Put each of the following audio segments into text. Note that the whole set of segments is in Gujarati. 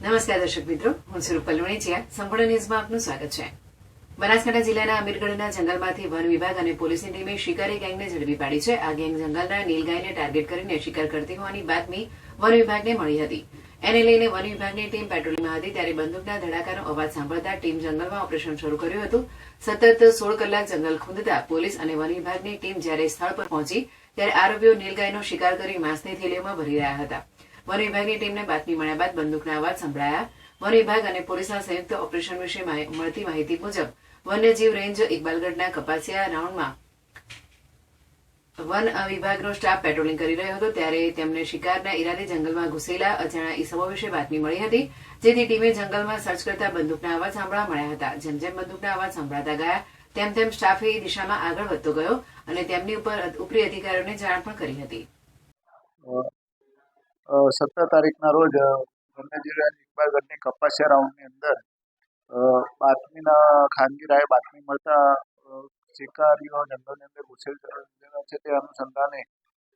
નમસ્કાર દર્શક મિત્રો, હું સ્વરૂપ રૂપલ વણેચિયા સંપૂર્ણ ન્યૂઝમાં આપનું સ્વાગત છે. બનાસકાંઠા જિલ્લાના અમીરગઢના જંગલમાંથી વન વિભાગ અને પોલીસની ટીમે શિકારી ગેંગને ઝડપી પાડી છે. આ ગેંગ જંગલના નીલગાયને ટાર્ગેટ કરીને શિકાર કરતી હોવાની બાતમી વન વિભાગને મળી હતી. એને લઈને વન વિભાગની ટીમ પેટ્રોલિંગમાં હતી ત્યારે બંદૂકના ધડાકાનો અવાજ સાંભળતા ટીમ જંગલમાં ઓપરેશન શરૂ કર્યું હતું. સતત સોળ કલાક જંગલ ખૂંદતા પોલીસ અને વન વિભાગની ટીમ જ્યારે સ્થળ પર પહોંચી, ત્યારે આરોપીઓ નીલગાયનો શિકાર કરી માંસની થેલીઓમાં ભરી રહ્યા હતા. વન વિભાગની ટીમને બાતમી મળ્યા બાદ બંદૂકના અવાજ સંભળાયા. વન વિભાગ અને પોલીસના સંયુક્ત ઓપરેશન વિશે મળતી માહિતી મુજબ, વન્યજીવ રેન્જ ઇકબાલગઢના કપાસિયા રાઉન્ડમાં વન વિભાગનો સ્ટાફ પેટ્રોલિંગ કરી રહ્યો હતો. ત્યારે તેમને શિકારના ઈરાદે જંગલમાં ઘૂસેલા અજાણા ઈસમો વિશે બાતમી મળી હતી, જેથી ટીમે જંગલમાં સર્ચ કરતા બંદૂકના અવાજ સાંભળવા મળ્યા હતા. જેમ જેમ બંદૂકના અવાજ સંભળાતા ગયા, તેમ તેમ સ્ટાફે એ દિશામાં આગળ વધતો ગયો અને તેમની ઉપર ઉપરી અધિકારીઓને જાણ પણ કરી હતી. સત્તર તારીખના રોજ રેન્જ ઇકબાલગઢની કપાસિયા રાઉન્ડની અંદર બાતમીના ખાનગી રાય બાતમી મળતા શિકારીઓ જંગલની અંદર ઘૂસેલ છે તે અનુસંધાને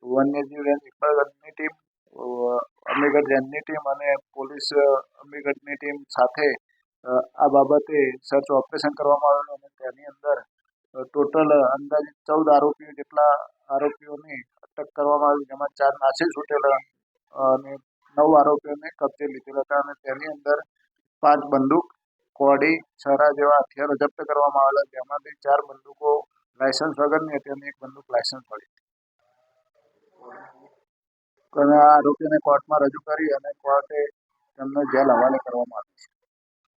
વન્યજીવ રેન્જ ઇકબાલગઢની ટીમ અમીગઢ રેન્જની ટીમ અને પોલીસ અમીગઢની ટીમ સાથે આ બાબતે સર્ચ ઓપરેશન કરવામાં આવેલું અને તેની અંદર ટોટલ અંદાજિત ચૌદ આરોપીઓ જેટલા આરોપીઓની અટક કરવામાં આવી, જેમાં ચાર નાસી છૂટેલા અને નવ આરોપીઓને કબજે લીધેલા હતા અને તેની અંદર પાંચ બંદૂક, કોડી, છરા જેવા હથિયારો જપ્ત કરવામાં આવેલા જેમાંથી ચાર બંદૂકો લાયસન્સ વગરની હતી અને એક બંદૂક લાયસન્સ મળી. અને આ આરોપીઓને કોર્ટમાં રજૂ કરી અને કોર્ટે તેમને જેલ હવાલે કરવામાં આવી છે.